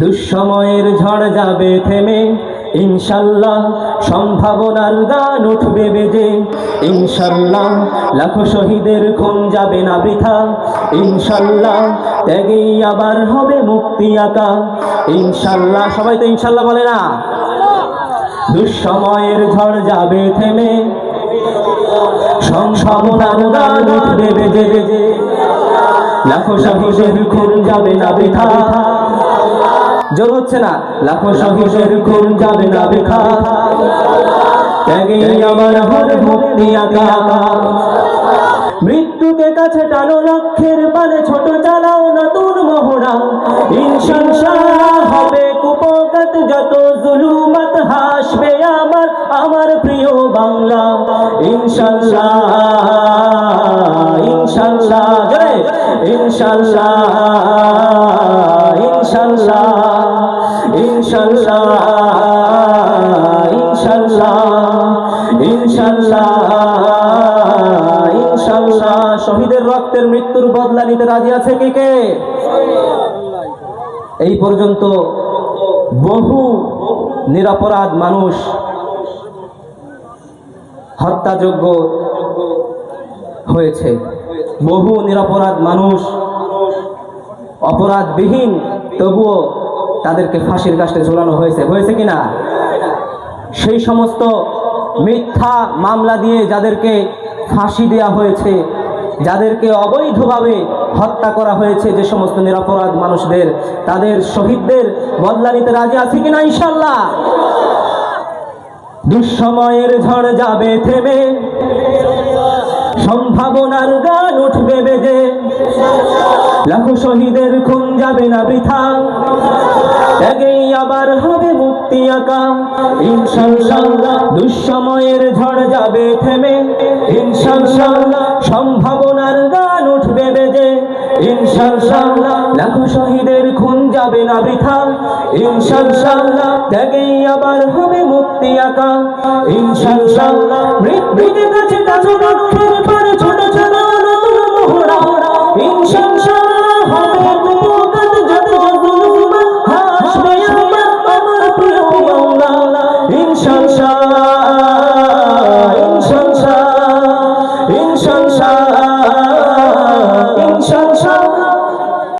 দুঃসময়ের ঝড় যাবে থেমে, ইনশাল্লাহ সম্ভাবনার গান উঠবে বেজে। ইনশাল্লাহ লাখো শহীদের খুন যাবে না বৃথা। ইনশাল্লাহ ত্যাগেই আবার হবে মুক্তি আঁকা। ইনশাল্লাহ, সবাই তো ইনশাল্লাহ বলে না? দুঃসময়ের ঝড় যাবে থেমে, সম্ভাবনার গান উঠবে বেজে। বেজে লাখো শহীদের খুন যাবে না বৃথা। জোর হচ্ছে না। লাখো খুন যাবে না বৃথা ত্যাগে আমার হবে মুক্তি আঁকা। মৃত্যুকে কাছে টানো লক্ষ্যের পানে, ছোট চালাও নতুন ইনশাল্লাহ হবে কুপকাত যত জুলুমাত হাসবে আমার আমার প্রিয় বাংলা। ইনশাল্লাহ ইনশাল্লাহ ইনশাল্লাহ ইনশাল্লাহ ইনশাল্লাহ ইনশাল্লাহ ইনশাল্লাহ ইনশাল্লাহ। শহীদের রক্তের মৃত্যুর বদলা নিতে রাজি আছে কে কে? এই পর্যন্ত বহু নিরপরাধ মানুষ হত্যাযোগ্য হয়েছে। বহু নিরপরাধ মানুষ অপরাধবিহীন, তবুও তাদেরকে ফাঁসির কাছে ঝোলানো হয়েছে। হয়েছে কি না সেই সমস্ত মিথ্যা মামলা দিয়ে যাদেরকে ফাঁসি দেওয়া হয়েছে, যাদেরকে অবৈধভাবে হত্যা করা হয়েছে যে সমস্ত নিরপরাধ মানুষদের, তাদের শহীদদের বদলা নিতে রাজি আছি কিনা ইনশাল্লাহ দুঃসময়ের ঝড় যাবে থেমে, সম্ভাবনার গান উঠবে বেজে। লাখো শহীদের খুন যাবে না বৃথা। ত্যাগেই আবার হবে মুক্তি আঁকা ইনশাল্লাহ দুঃসময়ের ঝড় যাবে থেমে। ইনশাল্লাহ সম্ভাবনার গান উঠবে বেজে। ইনশাল্লাহ লাখো শহীদের খুন যাবে না বৃথা। ইনশাল্লাহ ত্যাগেই আবার হবে মুক্তি আঁকা ইনশাল্লাহ মৃত্যুকে কাছে